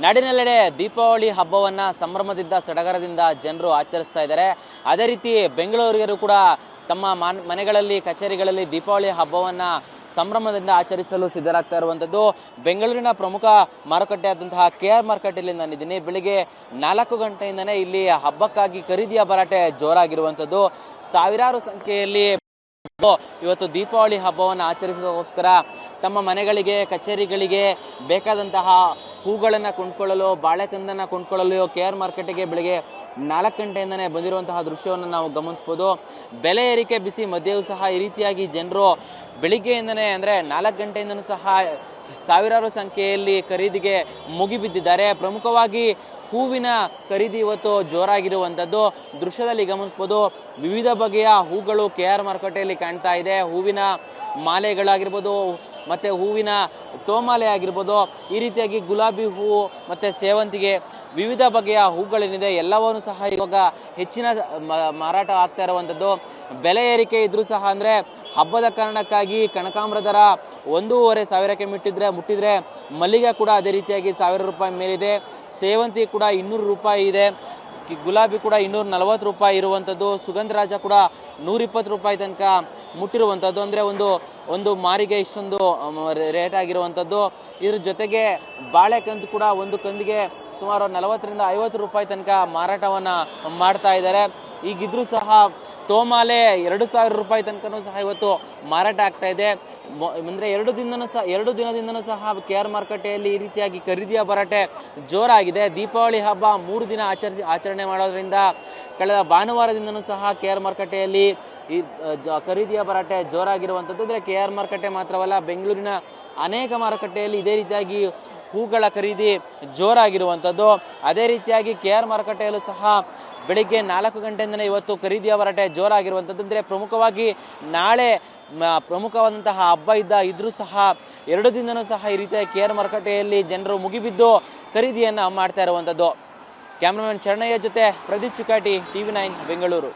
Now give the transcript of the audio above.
ನಾಡಿನೆಲ್ಲೆಡೆ ದೀಪಾವಳಿ ಹಬ್ಬವನ್ನ ಸಂಭ್ರಮದಿಂದ, ಸಡಗರದಿಂದ ಜನರು ಆಚರಿಸ್ತಾ ಇದ್ದಾರೆ. ಅದೇ ರೀತಿ ಬೆಂಗಳೂರಿಗರು ಕೂಡ ತಮ್ಮ ಮನ್- ಮನೆಗಳಲ್ಲಿ, ಕಚೇರಿಗಳಲ್ಲಿ ದೀಪಾವಳಿ ಹಬ್ಬವನ್ನ ಸಂಭ್ರಮದಿಂದ ಆಚರಿಸಲು ಸಿದ್ಧರಾಗ್ತಾ ಇರುವಂಥದ್ದು. ಬೆಂಗಳೂರಿನ ಪ್ರಮುಖ ಮಾರುಕಟ್ಟೆ ಆದಂತಹ ಕೆ ಆರ್ ಮಾರ್ಕೆಟಲ್ಲಿ ನಾನಿದ್ದೀನಿ ಬೆಳಿಗ್ಗೆ ನಾಲ್ಕು ಗಂಟೆಯಿಂದನೇ ಇಲ್ಲಿ ಹಬ್ಬಕ್ಕಾಗಿ ಖರೀದಿಯ ಭರಾಟೆ ಜೋರಾಗಿರುವಂಥದ್ದು. ಸಾವಿರಾರು ಸಂಖ್ಯೆಯಲ್ಲಿ ಇವತ್ತು ದೀಪಾವಳಿ ಹಬ್ಬವನ್ನು ಆಚರಿಸೋದಕ್ಕೋಸ್ಕರ ತಮ್ಮ ಮನೆಗಳಿಗೆ, ಕಚೇರಿಗಳಿಗೆ ಬೇಕಾದಂತಹ ಹೂಗಳನ್ನು ಕೊಂಡ್ಕೊಳ್ಳಲು, ಬಾಳೆಕಂದನ್ನ ಕೊಂಡ್ಕೊಳ್ಳಲು ಕೆ ಆರ್ ಮಾರ್ಕೆಟ್ಗೆ ಬೆಳಿಗ್ಗೆ ನಾಲ್ಕು ಗಂಟೆಯಿಂದನೇ ಬಂದಿರುವಂತಹ ದೃಶ್ಯವನ್ನು ನಾವು ಗಮನಿಸ್ಬೋದು. ಬೆಲೆ ಏರಿಕೆ ಬಿಸಿ ಮಧ್ಯೆಯೂ ಸಹ ಈ ರೀತಿಯಾಗಿ ಜನರು ಬೆಳಿಗ್ಗೆಯಿಂದನೇ ಅಂದರೆ ನಾಲ್ಕು ಗಂಟೆಯಿಂದನೂ ಸಹ ಸಾವಿರಾರು ಸಂಖ್ಯೆಯಲ್ಲಿ ಖರೀದಿಗೆ ಮುಗಿಬಿದ್ದಿದ್ದಾರೆ. ಪ್ರಮುಖವಾಗಿ ಹೂವಿನ ಖರೀದಿ ಇವತ್ತು ಜೋರಾಗಿರುವಂಥದ್ದು. ದೃಶ್ಯದಲ್ಲಿ ಗಮನಿಸ್ಬೋದು ವಿವಿಧ ಬಗೆಯ ಹೂಗಳು ಕೆ ಆರ್ ಮಾರುಕಟ್ಟೆಯಲ್ಲಿ ಕಾಣ್ತಾ ಇದೆ. ಹೂವಿನ ಮಾಲೆಗಳಾಗಿರ್ಬೋದು, ಮತ್ತು ಹೂವಿನ ತೋಮಾಲೆ ಆಗಿರ್ಬೋದು, ಈ ರೀತಿಯಾಗಿ ಗುಲಾಬಿ ಹೂವು ಮತ್ತು ಸೇವಂತಿಗೆ ವಿವಿಧ ಬಗೆಯ ಹೂಗಳೇನಿದೆ, ಎಲ್ಲವನ್ನೂ ಸಹ ಇವಾಗ ಹೆಚ್ಚಿನ ಮಾರಾಟ ಆಗ್ತಾ ಇರುವಂಥದ್ದು. ಬೆಲೆ ಏರಿಕೆ ಇದ್ದರೂ ಸಹ ಅಂದ್ರೆ ಹಬ್ಬದ ಕಾರಣಕ್ಕಾಗಿ ಕನಕಾಂಬ್ರ ದರ ಒಂದೂವರೆ ಸಾವಿರಕ್ಕೆ ಮುಟ್ಟಿದ್ರೆ ಮುಟ್ಟಿದ್ರೆ ಮಲ್ಲಿಗೆ ಕೂಡ ಅದೇ ರೀತಿಯಾಗಿ ಸಾವಿರ ರೂಪಾಯಿ ಮೇಲಿದೆ. ಸೇವಂತಿ ಕೂಡ ಇನ್ನೂರು ರೂಪಾಯಿ ಇದೆ. ಗುಲಾಬಿ ಕೂಡ ಇನ್ನೂರ ನಲವತ್ತು ರೂಪಾಯಿ ಇರುವಂಥದ್ದು ಸುಗಂಧರಾಜ ಕೂಡ ನೂರಿಪ್ಪತ್ತು ರೂಪಾಯಿ ತನಕ ಮುಟ್ಟಿರುವಂಥದ್ದು ಅಂದರೆ ಒಂದು ಒಂದು ಮಾರಿಗೆ ಇಷ್ಟೊಂದು ರೇಟ್ ಆಗಿರುವಂಥದ್ದು ಇದ್ರ ಜೊತೆಗೆ ಬಾಳೆಕಂದು ಕೂಡ ಒಂದು ಕಂದಿಗೆ ಸುಮಾರು ನಲವತ್ತರಿಂದ ಐವತ್ತು ರೂಪಾಯಿ ತನಕ ಮಾರಾಟವನ್ನು ಮಾಡ್ತಾ ಇದ್ದಾರೆ. ಈಗಿದ್ರೂ ಸಹ ತೋಮಾಲೆ ಎರಡು ಸಾವಿರ ರೂಪಾಯಿ ತನಕನೂ ಸಹ ಇವತ್ತು ಮಾರಾಟ ಆಗ್ತಾ ಇದೆ. ಅಂದ್ರೆ ಎರಡು ದಿನನೂ ಸಹ, ಎರಡು ದಿನದಿಂದನೂ ಸಹ ಕೆ ಆರ್ ಮಾರುಕಟ್ಟೆಯಲ್ಲಿ ಈ ರೀತಿಯಾಗಿ ಖರೀದಿಯ ಭರಾಟೆ ಜೋರಾಗಿದೆ. ದೀಪಾವಳಿ ಹಬ್ಬ ಮೂರು ದಿನ ಆಚರಿಸಿ, ಆಚರಣೆ ಮಾಡೋದ್ರಿಂದ ಕಳೆದ ಭಾನುವಾರದಿಂದನೂ ಸಹ ಕೆ ಆರ್ ಮಾರುಕಟ್ಟೆಯಲ್ಲಿ ಈ ಖರೀದಿಯ ಭರಾಟೆ ಜೋರಾಗಿರುವಂಥದ್ದು ಅಂದ್ರೆ ಕೆ ಆರ್ ಮಾರುಕಟ್ಟೆ ಮಾತ್ರವಲ್ಲ, ಬೆಂಗಳೂರಿನ ಅನೇಕ ಮಾರುಕಟ್ಟೆಯಲ್ಲಿ ಇದೇ ರೀತಿಯಾಗಿ ಹೂಗಳ ಖರೀದಿ ಜೋರಾಗಿರುವಂಥದ್ದು. ಅದೇ ರೀತಿಯಾಗಿ ಕೆ ಆರ್ ಮಾರುಕಟ್ಟೆಯಲ್ಲೂ ಸಹ ಬೆಳಿಗ್ಗೆ ನಾಲ್ಕು ಗಂಟೆಯಿಂದಲೇ ಇವತ್ತು ಖರೀದಿಯ ಹೊರಟೆ ಜೋರಾಗಿರುವಂಥದ್ದು. ಅಂದರೆ ಪ್ರಮುಖವಾಗಿ ನಾಳೆ ಪ್ರಮುಖವಾದಂತಹ ಹಬ್ಬ ಇದ್ದ ಇದ್ರೂ ಸಹ ಎರಡು ದಿನನೂ ಸಹ ಈ ರೀತಿಯ ಕೆ ಆರ್ ಮಾರುಕಟ್ಟೆಯಲ್ಲಿ ಜನರು ಮುಗಿಬಿದ್ದು ಖರೀದಿಯನ್ನು ಮಾಡ್ತಾ ಇರುವಂಥದ್ದು. ಕ್ಯಾಮ್ರಾಮನ್ ಶರಣಯ್ಯ ಜೊತೆ ಪ್ರದೀಪ್ ಚಿಕಾಟಿ ಟಿವಿ ನೈನ್, ಬೆಂಗಳೂರು.